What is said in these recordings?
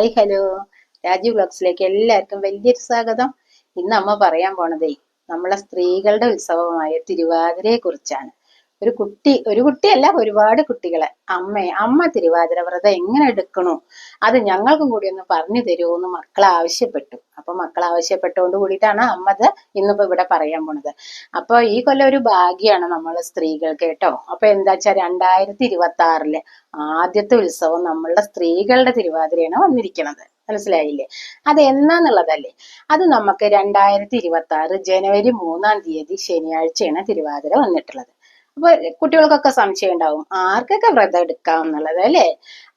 Hi hello. Rajeev ബ്ലോഗ്സിലേക്ക് എല്ലാവർക്കും വലിയൊരു സ്വാഗതം. ഇന്ന് അമ്മ പറയാൻ പോണതേ നമ്മളെ സ്ത്രീകളുടെ ഉത്സവമായ തിരുവാതിരയെ കുറിച്ചാണ് ഒരു കുട്ടി ഒരു കുട്ടിയല്ല ഒരുപാട് കുട്ടികളെ. അമ്മേ അമ്മ തിരുവാതിര വ്രതം എങ്ങനെ എടുക്കണു? അത് ഞങ്ങൾക്കും കൂടി ഒന്ന് പറഞ്ഞു തരുമോ എന്ന് മക്കൾ ആവശ്യപ്പെട്ടു. അപ്പൊ മക്കൾ ആവശ്യപ്പെട്ടുകൊണ്ട് കൂടിയിട്ടാണ് അമ്മ അത് ഇന്നിപ്പോ ഇവിടെ പറയാൻ പോണത്. അപ്പൊ ഈ കൊല്ലം ഒരു ഭാഗ്യമാണ് നമ്മൾ സ്ത്രീകൾക്ക് കേട്ടോ. അപ്പൊ എന്താ വെച്ചാൽ രണ്ടായിരത്തി ഇരുപത്തി ആറിൽ ആദ്യത്തെ ഉത്സവം നമ്മളുടെ സ്ത്രീകളുടെ തിരുവാതിരയാണ് വന്നിരിക്കുന്നത് മനസ്സിലായില്ലേ? അത് എന്നാന്നുള്ളതല്ലേ? അത് നമുക്ക് രണ്ടായിരത്തി ഇരുപത്തി ആറ് ജനുവരി മൂന്നാം തീയതി ശനിയാഴ്ചയാണ് തിരുവാതിര വന്നിട്ടുള്ളത്. അപ്പൊ കുട്ടികൾക്കൊക്കെ സംശയം ഉണ്ടാവും ആർക്കൊക്കെ വ്രതം എടുക്കാം എന്നുള്ളത് അല്ലേ?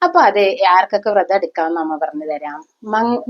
അപ്പൊ അത് ആർക്കൊക്കെ വ്രതം എടുക്കാം എന്ന് അമ്മ പറഞ്ഞു തരാം.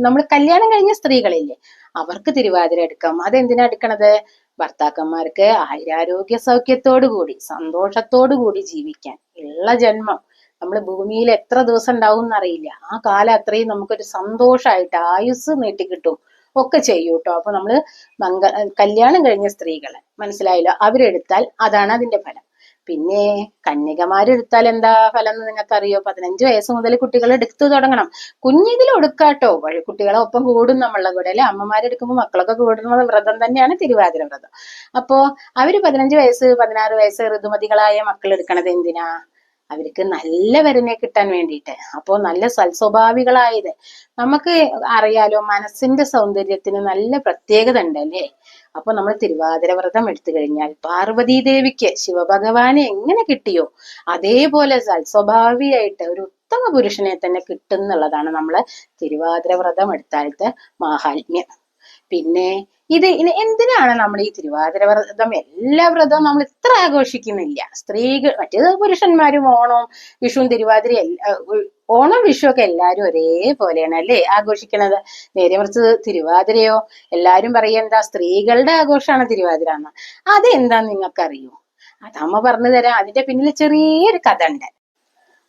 നമ്മൾ കല്യാണം കഴിഞ്ഞ സ്ത്രീകളില്ലേ അവർക്ക് തിരുവാതിര എടുക്കാം. അതെന്തിനാ എടുക്കണത്? ഭർത്താക്കന്മാർക്ക് ആയുരാരോഗ്യ സൗഖ്യത്തോടു കൂടി സന്തോഷത്തോടു കൂടി ജീവിക്കാൻ. ഉള്ള ജന്മം. നമ്മൾ ഭൂമിയിൽ എത്ര ദിവസം ഉണ്ടാവും എന്നറിയില്ല. ആ കാലം അത്രയും നമുക്കൊരു സന്തോഷമായിട്ട് ആയുസ് നീട്ടിക്കിട്ടും. ഒക്കെ ചെയ്യൂ കേട്ടോ അപ്പൊ നമ്മൾ മംഗ കല്യാണം കഴിഞ്ഞ സ്ത്രീകളെ മനസ്സിലായില്ലോ? അവരെടുത്താൽ അതാണ് അതിന്റെ ഫലം. പിന്നെ കന്യകമാരെടുത്താൽ എന്താ ഫലം എന്ന് നിങ്ങൾക്ക് അറിയോ പതിനഞ്ച് വയസ്സ് മുതൽ കുട്ടികൾ എടുത്തു തുടങ്ങണം. കുഞ്ഞിതിൽ ഒടുക്കാട്ടോ വഴി കുട്ടികളെ ഒപ്പം കൂടും നമ്മളുടെ കൂടെ അല്ലെ? അമ്മമാരെടുക്കുമ്പോൾ മക്കളൊക്കെ കൂടുന്നത് വ്രതം തന്നെയാണ് തിരുവാതിര വ്രതം. അപ്പോ അവർ പതിനഞ്ച് വയസ്സ് പതിനാറ് വയസ്സ് ഋതുമതികളായ മക്കൾ എടുക്കണത് എന്തിനാ? അവർക്ക് നല്ല വരനെ കിട്ടാൻ വേണ്ടിയിട്ട്. അപ്പോൾ നല്ല സൽസ്വഭാവികളായത്. നമുക്ക് അറിയാലോ മനസ്സിന്റെ സൗന്ദര്യത്തിന് നല്ല പ്രത്യേകത ഉണ്ട് അല്ലേ അപ്പൊ നമ്മൾ തിരുവാതിര വ്രതം എടുത്തു കഴിഞ്ഞാൽ പാർവതീദേവിക്ക് ശിവഭഗവാനെ എങ്ങനെ കിട്ടിയോ അതേപോലെ സൽസ്വഭാവിയായിട്ട് ഒരു ഉത്തമ പുരുഷനെ തന്നെ കിട്ടുന്നുള്ളതാണ് നമ്മൾ തിരുവാതിര വ്രതം എടുത്താലത്തെ മാഹാത്മ്യം. പിന്നെ ഇത് ഇനി എന്തിനാണ് നമ്മൾ ഈ തിരുവാതിര വ്രതം എല്ലാ വ്രതവും നമ്മൾ ഇത്ര ആഘോഷിക്കുന്നില്ല? സ്ത്രീകൾ മറ്റേത് പുരുഷന്മാരും ഓണവും വിഷുവും തിരുവാതിര ഓണം വിഷു ഒക്കെ എല്ലാരും ഒരേപോലെയാണ് അല്ലേ ആഘോഷിക്കണത്? നേരെ മറിച്ച് തിരുവാതിരയോ എല്ലാരും പറയുക സ്ത്രീകളുടെ ആഘോഷമാണ് തിരുവാതിര എന്ന്. അതെന്താന്ന് നിങ്ങൾക്കറിയോ? അതമ്മ പറഞ്ഞു തരാം. അതിന്റെ പിന്നിൽ ചെറിയൊരു കഥ ഉണ്ട്.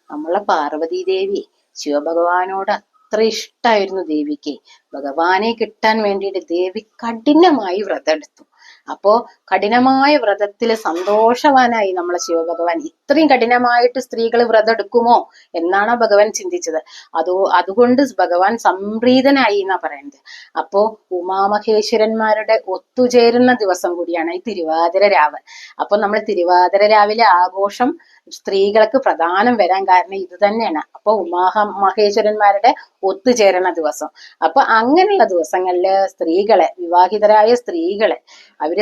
നമ്മളെ പാർവതീദേവി ശിവഭഗവാനോട് അത്ര ഇഷ്ടമായിരുന്നു ദേവിക്ക്. ഭഗവാനെ കിട്ടാൻ വേണ്ടിയിട്ട് ദേവി കഠിനമായി വ്രതം എടുത്തു അപ്പോ കഠിനമായ വ്രതത്തിൽ സന്തോഷവാനായി നമ്മളെ ശിവഭഗവാൻ ഇത്രയും കഠിനമായിട്ട് സ്ത്രീകൾ വ്രതം എടുക്കുമോ എന്നാണ് ഭഗവാൻ ചിന്തിച്ചത്. അതോ അതുകൊണ്ട് ഭഗവാൻ സംപ്രീതനായി എന്നാ പറയുന്നത് അപ്പോ ഉമാമഹേശ്വരന്മാരുടെ ഒത്തുചേരുന്ന ദിവസം കൂടിയാണ് ഈ തിരുവാതിര രാവ്. അപ്പൊ നമ്മൾ തിരുവാതിര രാവിലെ ആഘോഷം സ്ത്രീകൾക്ക് പ്രധാനം വരാൻ കാരണം ഇത് തന്നെയാണ്. അപ്പൊ ഉമാഹ മഹേശ്വരന്മാരുടെ ഒത്തുചേരണ ദിവസം. അപ്പൊ അങ്ങനെയുള്ള ദിവസങ്ങളിൽ സ്ത്രീകളെ വിവാഹിതരായ സ്ത്രീകളെ അവർ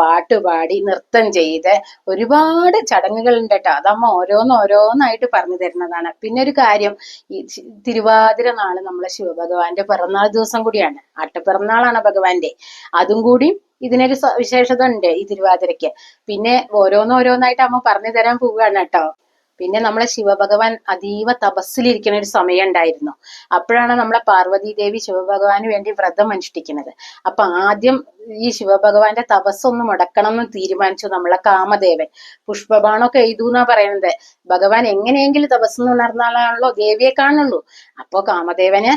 പാട്ട് പാടി നൃത്തം ചെയ്ത് ഒരുപാട് ചടങ്ങുകൾ ഉണ്ട് കേട്ടോ അതമ്മ ഓരോന്ന് ഓരോന്നായിട്ട് പറഞ്ഞു തരുന്നതാണ്. പിന്നെ ഒരു കാര്യം തിരുവാതിര നാൾ നമ്മളെ ശിവഭഗവാന്റെ പിറന്നാൾ ദിവസം കൂടിയാണ്. അട്ടപ്പിറന്നാളാണ് ഭഗവാന്റെ. അതും കൂടി ഇതിനൊരു വിശേഷത ഉണ്ട് ഈ തിരുവാതിരയ്ക്ക്. പിന്നെ ഓരോന്നോരോന്നായിട്ട് അമ്മ പറഞ്ഞു തരാൻ പോവുകയാണ് കേട്ടോ. പിന്നെ നമ്മളെ ശിവഭഗവാൻ അതീവ തപസ്സിലിരിക്കുന്ന ഒരു സമയം ഉണ്ടായിരുന്നു അപ്പോഴാണ് നമ്മളെ പാർവതി ദേവി ശിവഭഗവാന് വേണ്ടി വ്രതം അനുഷ്ഠിക്കുന്നത്. അപ്പൊ ആദ്യം ഈ ശിവഭഗവാന്റെ തപസ്സൊന്ന് മുടക്കണം എന്ന് തീരുമാനിച്ചു നമ്മളെ കാമദേവൻ. പുഷ്പബാണൊക്കെ എഴുതു എന്നാ പറയുന്നത് ഭഗവാൻ എങ്ങനെയെങ്കിലും തപസ് ഉണർന്നാലാണല്ലോ ദേവിയെ കാണുള്ളൂ. അപ്പോ കാമദേവന്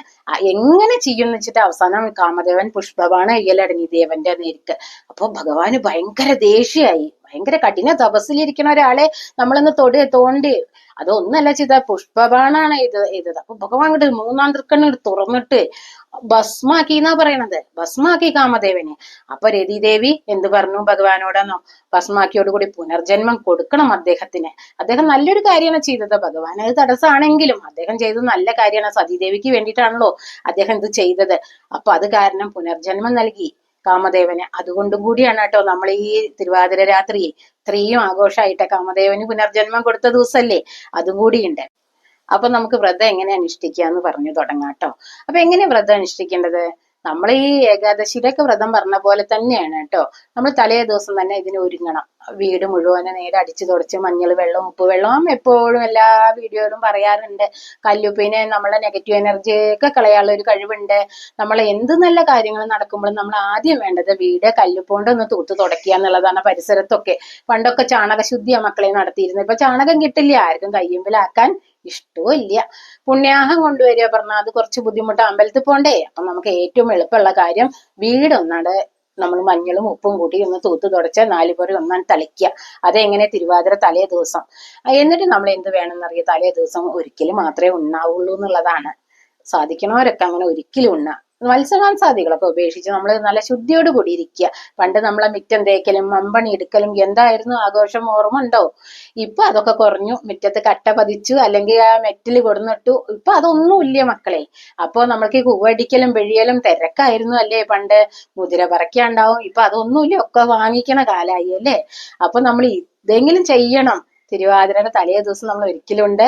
എങ്ങനെ ചെയ്യുമെന്ന് വെച്ചിട്ട് അവസാനം കാമദേവൻ പുഷ്പബാണ് എയ്യലടങ്ങി ദേവന്റെ നേരിട്ട് അപ്പൊ ഭഗവാന് ഭയങ്കര ദേഷ്യമായി ഭയങ്കര കഠിന തപസ്സിലിരിക്കുന്ന ഒരാളെ നമ്മളൊന്ന് തൊടി തോണ്ടി. അതൊന്നല്ല ചെയ്ത പുഷ്പബാണാണ് ഇത് ചെയ്തത്. അപ്പൊ ഭഗവാൻ അങ്ങോട്ട് മൂന്നാം തൃക്കണ്ണി തുറന്നിട്ട് ഭസ്മാക്കി എന്നാ പറയണത്. ഭസ്മാക്കി കാമദേവനെ. അപ്പൊ രതിദേവി എന്ത് പറഞ്ഞു ഭഗവാനോടെന്നോ? ഭസ്മാക്കിയോട് കൂടി പുനർജന്മം കൊടുക്കണം അദ്ദേഹത്തിന്. അദ്ദേഹം നല്ലൊരു കാര്യമാണ് ചെയ്തത്. ഭഗവാൻ അത് തടസ്സമാണെങ്കിലും അദ്ദേഹം ചെയ്തത് നല്ല കാര്യമാണ്. സതീദേവിക്ക് വേണ്ടിയിട്ടാണല്ലോ അദ്ദേഹം ഇത് ചെയ്തത്. അപ്പൊ അത് കാരണം പുനർജന്മം നൽകി. കാമദേവന്. അതുകൊണ്ടും കൂടിയാണ് കേട്ടോ നമ്മൾ ഈ തിരുവാതിര രാത്രി ഇത്രയും ആഘോഷമായിട്ട് കാമദേവന് പുനർജന്മം കൊടുത്ത ദിവസമല്ലേ അതും കൂടിയുണ്ട്. അപ്പൊ നമുക്ക് വ്രതം എങ്ങനെ അനുഷ്ഠിക്കുക എന്ന് പറഞ്ഞു തുടങ്ങാം കേട്ടോ. അപ്പൊ എങ്ങനെ വ്രതം അനുഷ്ഠിക്കേണ്ടത്? നമ്മൾ ഈ ഏകാദശിയിലൊക്കെ വ്രതം പറഞ്ഞ പോലെ തന്നെയാണ് കേട്ടോ. നമ്മൾ തലേ ദിവസം തന്നെ ഇതിന് ഒരുങ്ങണം. വീട് മുഴുവനെ നേരെ അടിച്ചു തുടച്ച് മഞ്ഞൾ വെള്ളം ഉപ്പ് വെള്ളം. എപ്പോഴും എല്ലാ വീഡിയോയിലും പറയാറുണ്ട്. കല്ലുപ്പിനെ നമ്മളെ നെഗറ്റീവ് എനർജി ഒക്കെ കളയാനുള്ള ഒരു കഴിവുണ്ട്. നമ്മൾ എന്ത് നല്ല കാര്യങ്ങൾ നടക്കുമ്പോഴും നമ്മൾ ആദ്യം വേണ്ടത് വീട് കല്ലുപ്പോണ്ട് ഒന്ന് തൂത്ത് തുടക്കുക എന്നുള്ളതാണ് പരിസരത്തൊക്കെ. പണ്ടൊക്കെ ചാണകശുദ്ധിയാണ് മക്കളെ നടത്തിയിരുന്നത്. ഇപ്പൊ ചാണകം കിട്ടില്ല. ആർക്കും കയ്യുമ്പിലാക്കാൻ ഇഷ്ടവും ഇല്ല പുണ്യാഹം കൊണ്ടുവരിക പറഞ്ഞാൽ അത് കുറച്ച് ബുദ്ധിമുട്ട് അമ്പലത്തിൽ പോണ്ടേ? അപ്പൊ നമുക്ക് ഏറ്റവും എളുപ്പമുള്ള കാര്യം വീടൊന്നാണ് നമ്മൾ മഞ്ഞളും ഉപ്പും കൂട്ടി ഒന്ന് തൂത്ത് തുടച്ച് നാല് പേര് ഒന്നാണ് തളിക്കുക. അതെങ്ങനെ തിരുവാതിര തലേ ദിവസം. എന്നിട്ട് നമ്മൾ എന്ത് വേണമെന്നറിയാം? തലേ ദിവസം ഒരിക്കലും മാത്രമേ ഉണ്ടാവുള്ളൂ എന്നുള്ളതാണ്. സാധിക്കണവരൊക്കെ അങ്ങനെ ഒരിക്കലും ഉണ്ണ. മത്സ്യമാംസാദികളൊക്കെ ഉപേക്ഷിച്ച് നമ്മൾ നല്ല ശുദ്ധിയോട് കൂടി ഇരിക്കുക പണ്ട് നമ്മളെ മിറ്റം തേക്കലും മമ്പണി എടുക്കലും എന്തായിരുന്നു ആഘോഷം ഓർമ്മ ഉണ്ടോ? ഇപ്പൊ അതൊക്കെ കുറഞ്ഞു. മുറ്റത്ത് കട്ട പതിച്ചു അല്ലെങ്കിൽ ആ മെറ്റിൽ കൊടുന്നിട്ടു. ഇപ്പൊ അതൊന്നും ഇല്ല മക്കളെ. അപ്പൊ നമ്മൾക്ക് കൂവടിക്കലും വെഴിയലും തിരക്കായിരുന്നു അല്ലേ പണ്ട്? മുതിര പറക്കാണ്ടാവും ഇപ്പൊ അതൊന്നുമില്ല ഒക്കെ വാങ്ങിക്കണ കാലായി അല്ലേ? അപ്പൊ നമ്മൾ ഇതെങ്കിലും ചെയ്യണം. തിരുവാതിരയുടെ തലേ ദിവസം നമ്മൾ ഒരിക്കലുണ്ട്.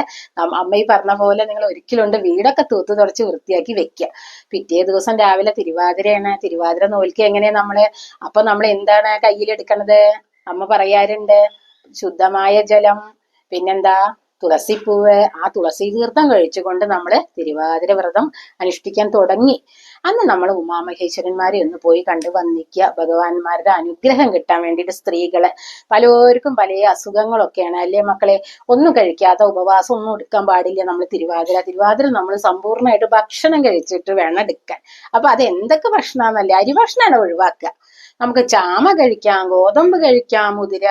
അമ്മ ഈ പറഞ്ഞ പോലെ നിങ്ങൾ ഒരിക്കലുണ്ട്. വീടൊക്കെ തൂത്ത് തുടച്ച് വൃത്തിയാക്കി വെക്കുക പിറ്റേ ദിവസം രാവിലെ തിരുവാതിരയാണ്. തിരുവാതിര നോൽക്കുക എങ്ങനെയാ നമ്മൾ? അപ്പൊ നമ്മൾ എന്താണ് കയ്യിലെടുക്കണത്? അമ്മ പറയാറുണ്ട് ശുദ്ധമായ ജലം. പിന്നെന്താ? തുളസിപ്പൂവ് ആ തുളസി തീർത്ഥം കഴിച്ചുകൊണ്ട് നമ്മൾ തിരുവാതിര വ്രതം അനുഷ്ഠിക്കാൻ തുടങ്ങി. അന്ന് നമ്മൾ ഉമാമഹേശ്വരന്മാരെ ഒന്ന് പോയി കണ്ടു വന്നിക്കുക ഭഗവാന്മാരുടെ അനുഗ്രഹം കിട്ടാൻ വേണ്ടിയിട്ട് സ്ത്രീകളെ പലർക്കും പല അസുഖങ്ങളൊക്കെയാണ്. അല്ലേ മക്കളെ? ഒന്നും കഴിക്കാത്ത ഉപവാസം ഒന്നും എടുക്കാൻ പാടില്ല നമ്മൾ തിരുവാതിര. തിരുവാതിര നമ്മൾ സമ്പൂർണമായിട്ട് ഭക്ഷണം കഴിച്ചിട്ട് വേണം എടുക്കാൻ. അപ്പൊ അത് എന്തൊക്കെ ഭക്ഷണമാണെന്നല്ലേ അരി ഭക്ഷണമാണ് ഒഴിവാക്കുക. നമുക്ക് ചാമ കഴിക്കാം ഗോതമ്പ് കഴിക്കാം മുതിര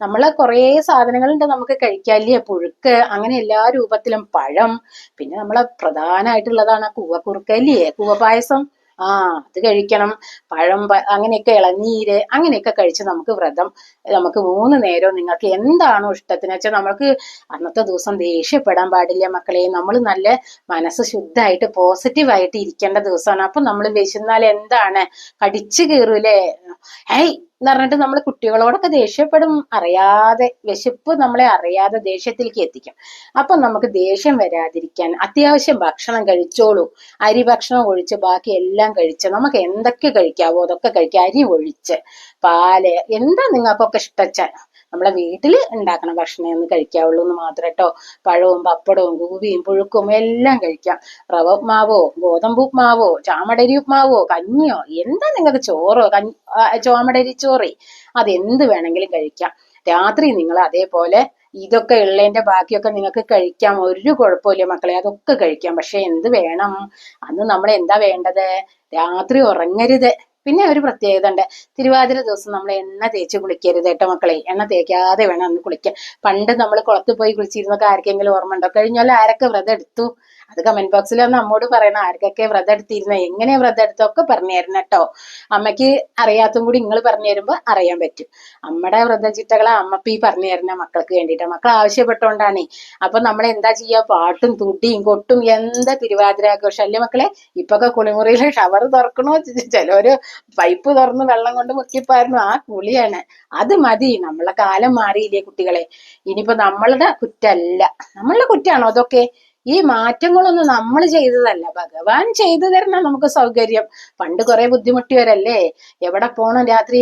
നമ്മളെ കുറേ സാധനങ്ങളുണ്ട് നമുക്ക് കഴിക്കാല്ലേ പുഴുക്ക് അങ്ങനെ എല്ലാ രൂപത്തിലും പഴം പിന്നെ നമ്മളെ പ്രധാനമായിട്ടുള്ളതാണ് കൂവക്കുറുക്കല്ലേ കൂവ കൂവപായസം ആ അത് കഴിക്കണം. പഴം അങ്ങനെയൊക്കെ ഇളനീര് അങ്ങനെയൊക്കെ കഴിച്ച് നമുക്ക് വ്രതം നമുക്ക് മൂന്ന് നേരവും നിങ്ങൾക്ക് എന്താണോ ഇഷ്ടത്തിന് വെച്ചാൽ നമുക്ക് അന്നത്തെ ദിവസം ദേഷ്യപ്പെടാൻ പാടില്ല മക്കളെ. നമ്മൾ നല്ല മനസ്സ് ശുദ്ധമായിട്ട് പോസിറ്റീവായിട്ട് ഇരിക്കേണ്ട ദിവസമാണ്. അപ്പൊ നമ്മൾ വിശന്നാൽ എന്താണ്? കടിച്ചു കീറൂലേ? ഏയ് എന്ന് പറഞ്ഞിട്ട് നമ്മൾ കുട്ടികളോടൊക്കെ ദേഷ്യപ്പെടും. അറിയാതെ വിശപ്പ് നമ്മളെ അറിയാതെ ദേഷ്യത്തിലേക്ക് എത്തിക്കും. അപ്പൊ നമുക്ക് ദേഷ്യം വരാതിരിക്കാൻ അത്യാവശ്യം ഭക്ഷണം കഴിച്ചോളൂ. അരി ഭക്ഷണം ഒഴിച്ച് ബാക്കി എല്ലാം കഴിച്ച് നമുക്ക് എന്തൊക്കെ കഴിക്കാവോ അതൊക്കെ കഴിക്കാം. അരി ഒഴിച്ച് പാൽ എന്താ നിങ്ങൾക്കൊക്കെ ഇഷ്ടച്ചാൽ നമ്മളെ വീട്ടിൽ ഉണ്ടാക്കണ ഭക്ഷണം ഒന്ന് കഴിക്കാവുള്ളൂ എന്ന് മാത്രം കേട്ടോ. പഴവും പപ്പടവും കൂവിയും പുഴുക്കും എല്ലാം കഴിക്കാം. റവ ഉപ്മാവോ ഗോതമ്പ് ഉപ്മാവോ ചാമടരി ഉപ്മാവോ കഞ്ഞിയോ എന്താ നിങ്ങൾക്ക് ചോറോ കഞ്ഞി ചോമടരി ചോറി അത് എന്ത് വേണമെങ്കിലും കഴിക്കാം. രാത്രി നിങ്ങൾ അതേപോലെ ഇതൊക്കെ ഉള്ളതിന്റെ ബാക്കിയൊക്കെ നിങ്ങൾക്ക് കഴിക്കാം. ഒരു കുഴപ്പമില്ല മക്കളെ അതൊക്കെ കഴിക്കാം. പക്ഷെ എന്ത് വേണം? അന്ന് നമ്മൾ എന്താ വേണ്ടത്? രാത്രി ഉറങ്ങരുത്. പിന്നെ ഒരു പ്രത്യേകത ഉണ്ട്. തിരുവാതിര ദിവസം നമ്മൾ എണ്ണ തേച്ച് കുളിക്കരുത് കേട്ടോ മക്കളെ. എണ്ണ തേക്കാതെ വേണം അന്ന് കുളിക്കാൻ. പണ്ട് നമ്മൾ കുളത്തിൽ പോയി കുളിച്ചിരുന്നൊക്കെ ആർക്കെങ്കിലും ഓർമ്മ ഉണ്ടോ കഴിഞ്ഞാൽ ആരൊക്കെ വ്രതം എടുത്തു? അത് കമന്റ് ബോക്സിൽ ഒന്ന് അമ്മോട് പറയണം ആർക്കൊക്കെ വ്രതം എടുത്തിരുന്ന? എങ്ങനെ വ്രതം എടുത്തൊക്കെ പറഞ്ഞു തരണം കേട്ടോ. അമ്മയ്ക്ക് അറിയാത്തും കൂടി നിങ്ങൾ പറഞ്ഞു തരുമ്പോ അറിയാൻ പറ്റും. അമ്മയുടെ വ്രത അമ്മപ്പ പറഞ്ഞു തരുന്ന മക്കൾക്ക് വേണ്ടിയിട്ട്. മക്കൾ ആവശ്യപ്പെട്ടോണ്ടാണ്. അപ്പൊ നമ്മൾ എന്താ ചെയ്യാ? പാട്ടും തുടിയും കൊട്ടും എന്താ തിരുവാതിരാഘോഷം? അല്ലേ മക്കളെ? ഇപ്പൊക്കെ കുളിമുറിയിൽ ഷവർ തുറക്കണോ? ചിലവര് പൈപ്പ് തുറന്ന് വെള്ളം കൊണ്ട് മുക്കിപ്പായിരുന്നു ആ കുളിയാണ്. അത് മതി. നമ്മളെ കാലം മാറിയില്ലേ കുട്ടികളെ. ഇനിയിപ്പോ നമ്മളുടെ കുറ്റല്ല. നമ്മളുടെ കുറ്റാണോ അതൊക്കെ? ഈ മാറ്റങ്ങളൊന്നും നമ്മൾ ചെയ്തതല്ല. ഭഗവാൻ ചെയ്തു തരണം നമുക്ക് സൗകര്യം. പണ്ട് കുറെ ബുദ്ധിമുട്ടിയവരല്ലേ? എവിടെ പോണം? രാത്രി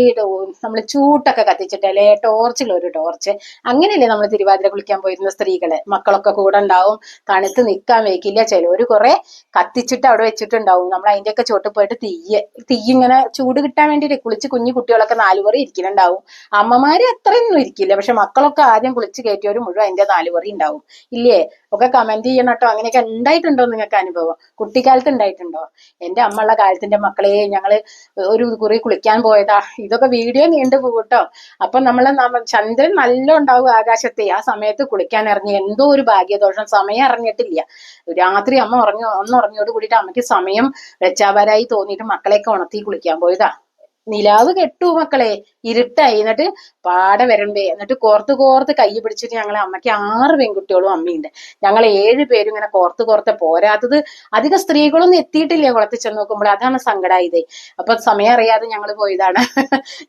നമ്മൾ ചൂട്ടൊക്കെ കത്തിച്ചിട്ടല്ലേ ടോർച്ചിൽ ഒരു ടോർച്ച്. അങ്ങനെയല്ലേ നമ്മൾ തിരുവാതിര കുളിക്കാൻ പോയിരുന്ന സ്ത്രീകളെ? മക്കളൊക്കെ കൂടെ ഉണ്ടാവും തണുത്ത് നിൽക്കാൻ വയ്ക്കില്ല. ചിലവര് കുറെ കത്തിച്ചിട്ട് അവിടെ വെച്ചിട്ടുണ്ടാവും. നമ്മൾ അതിന്റെയൊക്കെ ചോട്ട് പോയിട്ട് തീയ്യ തീ ഇങ്ങനെ ചൂട് കിട്ടാൻ വേണ്ടിയിട്ട് കുളിച്ച് കുഞ്ഞു കുട്ടികളൊക്കെ നാലുപറി ഇരിക്കുന്നുണ്ടാവും അമ്മമാര് അത്രയൊന്നും ഇരിക്കില്ല. പക്ഷെ മക്കളൊക്കെ ആദ്യം കുളിച്ച് കയറ്റിയവർ മുഴുവൻ അതിന്റെ നാലുപറി ഉണ്ടാവും. ഇല്ലേ? ഒക്കെ കമന്റ് ചെയ്യണം കേട്ടോ അങ്ങനെയൊക്കെ ഉണ്ടായിട്ടുണ്ടോ നിങ്ങൾക്ക് അനുഭവം? കുട്ടിക്കാലത്ത് ഉണ്ടായിട്ടുണ്ടോ എന്റെ അമ്മയുള്ള കാലത്തിന്റെ മക്കളെ ഞങ്ങൾ ഒരു കുറി കുളിക്കാൻ പോയതാ. ഇതൊക്കെ വീഡിയോ നീണ്ടു പോകും കേട്ടോ അപ്പൊ നമ്മളെ നമ്മ- ചന്ദ്രൻ നല്ല ഉണ്ടാവും ആകാശത്തെ. ആ സമയത്ത് കുളിക്കാൻ ഇറങ്ങി. എന്തോ ഒരു ഭാഗ്യദോഷം. സമയം അറിഞ്ഞിട്ടില്ല. രാത്രി അമ്മ ഉറങ്ങി ഒന്ന് ഉറങ്ങിയോട് കൂടിയിട്ട് അമ്മയ്ക്ക് സമയം രക്ഷാപരായി തോന്നിയിട്ട് മക്കളെയൊക്കെ ഉണർത്തി കുളിക്കാൻ പോയതാ. നിലാവ് കെട്ടു മക്കളെ ഇരുട്ടായി. എന്നിട്ട് പാടെ വരണ്ടേ. എന്നിട്ട് കോർത്ത് കോർത്ത് കൈ പിടിച്ചിട്ട് ഞങ്ങളെ അമ്മയ്ക്ക് ആറ് പെൺകുട്ടികളും അമ്മയുണ്ട്. ഞങ്ങൾ ഏഴ് പേരും ഇങ്ങനെ കോർത്ത് കോർത്ത് പോരാത്തത് അധിക സ്ത്രീകളൊന്നും എത്തിയിട്ടില്ല കുളത്തിൽ ചെന്ന് നോക്കുമ്പോൾ. അതാണ് സങ്കടായത്. അപ്പൊ സമയം അറിയാതെ ഞങ്ങൾ പോയതാണ്.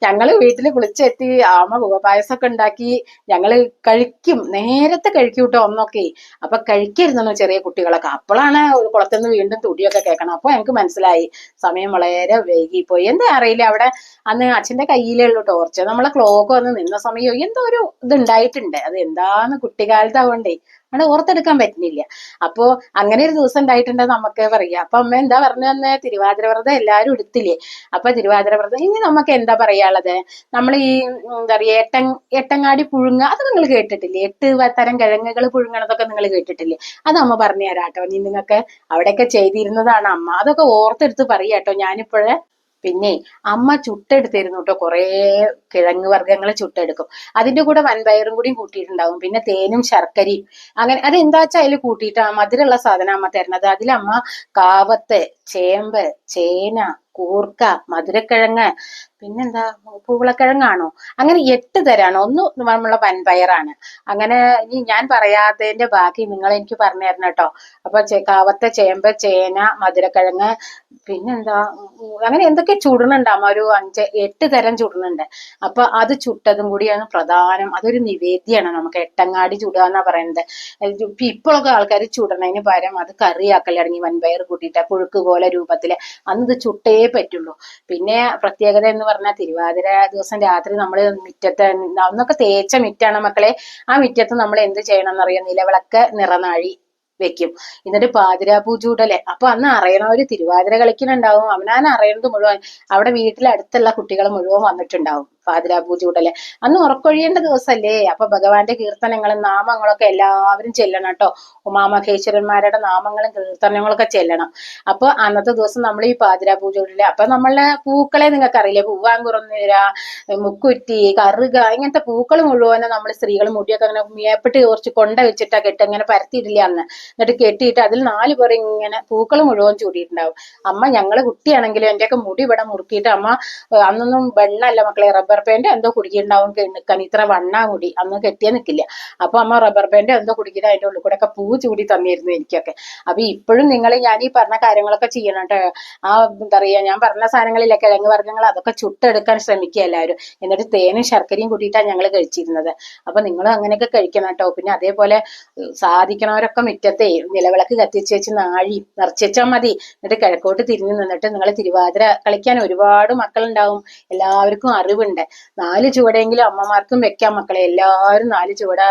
ഞങ്ങൾ വീട്ടിൽ കുളിച്ചെത്തി ആമ പായസമൊക്കെ ഉണ്ടാക്കി. ഞങ്ങൾ കഴിക്കും. നേരത്തെ കഴിക്കും കേട്ടോ ഒന്നൊക്കെ അപ്പൊ കഴിക്കരുതെന്നു ചെറിയ കുട്ടികളൊക്കെ. അപ്പോഴാണ് കുളത്തിൽ നിന്ന് വീണ്ടും തുടിയൊക്കെ കേൾക്കണം അപ്പൊ എനിക്ക് മനസ്സിലായി. സമയം വളരെ വൈകിപ്പോയി. എന്താ അറിയില്ല. അവിടെ അന്ന് അച്ഛന്റെ കയ്യിലുള്ള ടോർച്ച് നമ്മളെ ക്ലോക്ക് വന്ന് നിന്ന സമയം എന്തോ ഒരു ഇത് ഉണ്ടായിട്ടുണ്ട് അത് എന്താന്ന് കുട്ടിക്കാലത്താവണ്ടേ. അവിടെ ഓർത്തെടുക്കാൻ പറ്റുന്നില്ല. അപ്പോ അങ്ങനെ ഒരു ദിവസം ഉണ്ടായിട്ടുണ്ട് നമുക്ക് പറയാം. അപ്പൊ അമ്മ എന്താ പറഞ്ഞു തന്നെ? തിരുവാതിര വ്രതം എല്ലാരും എടുത്തില്ലേ? അപ്പൊ തിരുവാതിര വ്രതം ഇനി നമുക്ക് എന്താ പറയാനുള്ളത്? നമ്മൾ ഈ എന്താ പറയാ എട്ടൻ എട്ടങ്ങാടി പുഴുങ്ങ അത് നിങ്ങൾ കേട്ടിട്ടില്ലേ? എട്ട് തരം കിഴങ്ങുകൾ പുഴുങ്ങണതൊക്കെ നിങ്ങൾ കേട്ടിട്ടില്ലേ? അത് അമ്മ പറഞ്ഞു തരാട്ടോ. നീ നിങ്ങൾക്ക് അവിടെയൊക്കെ ചെയ്തിരുന്നതാണ് അമ്മ. അതൊക്കെ ഓർത്തെടുത്ത് പറയാട്ടോ ഞാനിപ്പോഴേ. പിന്നെ അമ്മ ചുട്ടെടുത്തിരുന്നു കേട്ടോ കുറേ കിഴങ്ങ് വർഗങ്ങൾ ചുട്ടെടുക്കും. അതിന്റെ കൂടെ വൻപയറും കൂടിയും കൂട്ടിയിട്ടുണ്ടാവും. പിന്നെ തേനും ശർക്കരയും. അങ്ങനെ അത് എന്താ വെച്ചാൽ അതിൽ കൂട്ടിയിട്ട് ആ മധുരമുള്ള സാധനം അമ്മ തരുന്നത്. അതിലമ്മ കാവത്ത് ചേമ്പ് ചേന കൂർക്ക മധുരക്കിഴങ്ങ് പിന്നെന്താ പൂവളക്കിഴങ്ങാണോ? അങ്ങനെ എട്ട് തരാണ്. ഒന്ന് നമ്മളെ വൻപയറാണ്. അങ്ങനെ ഇനി ഞാൻ പറയാത്തതിന്റെ ബാക്കി നിങ്ങൾ എനിക്ക് പറഞ്ഞു തരണം കേട്ടോ. അപ്പൊ കാവത്ത ചേമ്പ് ചേന മധുരക്കിഴങ്ങ് പിന്നെന്താ അങ്ങനെ എന്തൊക്കെ ചുടണുണ്ടാവും ഒരു അഞ്ച് എട്ട് തരം ചുടണുണ്ട്. അപ്പൊ അത് ചുട്ടതും കൂടിയാണ് പ്രധാനം. അതൊരു നിവേദ്യമാണ് നമുക്ക് എട്ടങ്ങാടി ചുടുക എന്നാ പറയുന്നത്. ഇപ്പോഴൊക്കെ ആൾക്കാർ ചുടണതിന് പകരം അത് കറിയാക്കലടങ്ങി വൻപയർ കൂട്ടിയിട്ട് പുഴുക്ക് പോലെ രൂപത്തിൽ. അന്ന് ഇത് ചുട്ടേ പറ്റുള്ളൂ. പിന്നെ പ്രത്യേകത എന്ന് പറഞ്ഞാൽ തിരുവാതിര ദിവസം രാത്രി നമ്മൾ മുറ്റത്ത് അന്നൊക്കെ തേച്ച മിറ്റാണ് മക്കളെ. ആ മുറ്റത്ത് നമ്മൾ എന്ത് ചെയ്യണം എന്നറിയാം നിലവിളക്ക് നിറനാഴി വെക്കും. എന്നിട്ട് പാതിരാ ഇടല്ലേ അപ്പൊ അന്ന് അറിയണവര് തിരുവാതിര കളിക്കുന്നുണ്ടാവും അവനാൻ അറിയണത് മുഴുവൻ. അവിടെ വീട്ടിലെ അടുത്തുള്ള കുട്ടികൾ മുഴുവൻ വന്നിട്ടുണ്ടാവും. പാതിരാ പൂജൂടലെ അന്ന് ഉറക്കൊഴിയേണ്ട ദിവസമല്ലേ അപ്പൊ ഭഗവാന്റെ കീർത്തനങ്ങളും നാമങ്ങളൊക്കെ എല്ലാവരും ചെല്ലണം കേട്ടോ. ഉമാമഹേശ്വരന്മാരുടെ നാമങ്ങളും കീർത്തനങ്ങളൊക്കെ ചെല്ലണം. അപ്പൊ അന്നത്തെ ദിവസം നമ്മൾ ഈ പാതിരാപൂജ പൂജൂടലെ അപ്പൊ നമ്മളെ പൂക്കളെ നിങ്ങൾക്ക് അറിയില്ലേ പൂവാങ്കുറന്നിര മുക്കുറ്റി കറുക ഇങ്ങനത്തെ പൂക്കൾ മുഴുവനും നമ്മൾ സ്ത്രീകൾ മുടിയൊക്കെ അങ്ങനെ മേപ്പിട്ട് കുറച്ച് കൊണ്ട വെച്ചിട്ടാ കെട്ട് ഇങ്ങനെ പരത്തിയിട്ടില്ല അന്ന്. എന്നിട്ട് കെട്ടിയിട്ട് അതിൽ നാല് പേർ ഇങ്ങനെ പൂക്കൾ മുഴുവൻ ചൂടിയിട്ടുണ്ടാവും. അമ്മ ഞങ്ങൾ കുട്ടിയാണെങ്കിലും എന്റെയൊക്കെ മുടി ഇവിടെ മുറുക്കിയിട്ട് അമ്മ അന്നൊന്നും വെള്ളമല്ല മക്കളെ റബ്ബർ പാന്റ് എന്തോ കുടിക്കുന്നുണ്ടാവും നിൽക്കാൻ ഇത്ര വണ്ണാ കൂടി അന്ന് കെട്ടിയാൽ നിൽക്കില്ല അപ്പൊ അമ്മ റബ്ബർ പാന്റ് എന്തോ കുടിക്കില്ല അതിന്റെ ഉള്ളിൽ കൂടെ ഒക്കെ പൂ ചൂടി തന്നിരുന്നു എനിക്കൊക്കെ. അപ്പൊ ഇപ്പോഴും നിങ്ങൾ ഞാൻ ഈ പറഞ്ഞ കാര്യങ്ങളൊക്കെ ചെയ്യണം കേട്ടോ ആ എന്താ പറയാ ഞാൻ പറഞ്ഞ സാധനങ്ങളിലെ കിഴങ്ങ് വർഗങ്ങൾ അതൊക്കെ ചുട്ടെടുക്കാൻ ശ്രമിക്കുക എല്ലാവരും. എന്നിട്ട് തേനും ശർക്കരയും കൂട്ടിയിട്ടാണ് ഞങ്ങൾ കഴിച്ചിരുന്നത്. അപ്പൊ നിങ്ങളും അങ്ങനെയൊക്കെ കഴിക്കണം കേട്ടോ പിന്നെ അതേപോലെ സാധിക്കണവരൊക്കെ മുറ്റത്തെ നിലവിളക്ക് കത്തിച്ച് വെച്ച് നാഴി നിറച്ചാൽ മതി. എന്നിട്ട് കിഴക്കോട്ട് തിരിഞ്ഞു നിന്നിട്ട് നിങ്ങൾ തിരുവാതിര കളിക്കാൻ ഒരുപാട് മക്കളുണ്ടാവും. എല്ലാവർക്കും അറിവുണ്ട് നാല് ചുവടെങ്കിലും അമ്മമാർക്കും വെക്കാം മക്കളെ. എല്ലാവരും നാല് ചുവട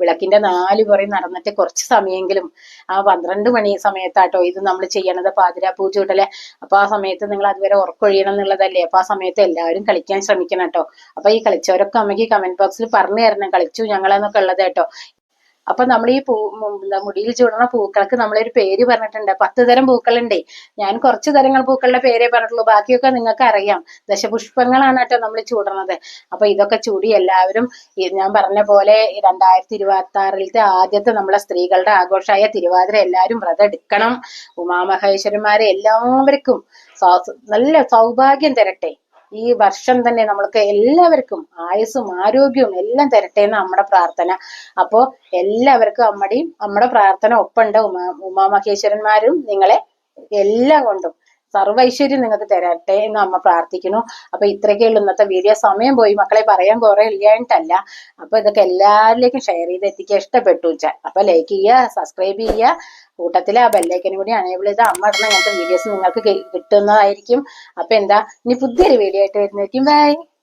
വിളക്കിന്റെ നാല് പുറം നടന്നിട്ട് കുറച്ച് സമയമെങ്കിലും ആ പന്ത്രണ്ട് മണി സമയത്താട്ടോ ഇത് നമ്മൾ ചെയ്യണത്. പാതിരാ പൂജ ഇടലെ അപ്പൊ ആ സമയത്ത് നിങ്ങൾ അതുവരെ ഉറക്കൊഴിയണം എന്നുള്ളതല്ലേ. അപ്പൊ ആ സമയത്ത് എല്ലാവരും കളിക്കാൻ ശ്രമിക്കണം കേട്ടോ അപ്പൊ ഈ കളിച്ചവരൊക്കെ അമ്മയ്ക്ക് കമന്റ് ബോക്സിൽ പറഞ്ഞു തരണം. കളിച്ചു ഞങ്ങളെന്നൊക്കെ ഉള്ളത് കേട്ടോ. അപ്പൊ നമ്മൾ ഈ പൂ മുടിയിൽ ചൂടുന്ന പൂക്കൾക്ക് നമ്മളൊരു പേര് പറഞ്ഞിട്ടുണ്ട്. പത്ത് തരം പൂക്കളുണ്ടേ. ഞാൻ കുറച്ച് തരങ്ങൾ പൂക്കളുടെ പേരേ പറഞ്ഞിട്ടുള്ളൂ. ബാക്കിയൊക്കെ നിങ്ങൾക്ക് അറിയാം ദശപുഷ്പങ്ങളാണ് കേട്ടോ നമ്മൾ ചൂടുന്നത് അപ്പൊ ഇതൊക്കെ ചൂടി എല്ലാവരും ഞാൻ പറഞ്ഞ പോലെ രണ്ടായിരത്തി ഇരുപത്തി ആറിലത്തെ ആദ്യത്തെ നമ്മളെ സ്ത്രീകളുടെ ആഘോഷമായ തിരുവാതിര എല്ലാവരും വ്രതം എടുക്കണം ഉമാമഹേശ്വരന്മാരെ എല്ലാവർക്കും നല്ല സൗഭാഗ്യം തരട്ടെ. ഈ വർഷം തന്നെ നമ്മൾക്ക് എല്ലാവർക്കും ആയുസ്സും ആരോഗ്യവും എല്ലാം തരട്ടെ എന്ന് നമ്മുടെ പ്രാർത്ഥന. അപ്പോ എല്ലാവർക്കും അമ്മയുടെയും നമ്മുടെ പ്രാർത്ഥന ഒപ്പുണ്ട് ഉമാ ഉമാമഹേശ്വരന്മാരും നിങ്ങളെ എല്ലാം കൊണ്ടും സർവ ഐശ്വര്യം നിങ്ങൾക്ക് തരട്ടെ എന്ന് അമ്മ പ്രാർത്ഥിക്കുന്നു. അപ്പൊ ഇത്രയൊക്കെ ഉള്ളൂ ഇന്നത്തെ വീഡിയോ സമയം പോയി. മക്കളെ പറയാൻ കുറെ ഇല്ലായിട്ടല്ല അപ്പൊ ഇതൊക്കെ എല്ലാവരിലേക്കും ഷെയർ ചെയ്ത് എത്തിക്കാൻ ഇഷ്ടപ്പെട്ടു വെച്ചാൽ. അപ്പൊ ലൈക്ക് ചെയ്യുക സബ്സ്ക്രൈബ് ചെയ്യുക. കൂട്ടത്തിൽ ആ ബെല്ലൈക്കനും കൂടി അണേബിൾ ചെയ്ത് അമ്മ ഇടുന്ന ഇങ്ങനത്തെ വീഡിയോസ് നിങ്ങൾക്ക് കിട്ടുന്നതായിരിക്കും. അപ്പൊ എന്താ? ഇനി പുതിയൊരു വീഡിയോ ആയിട്ട് വരുന്നതായിരിക്കും. ബൈ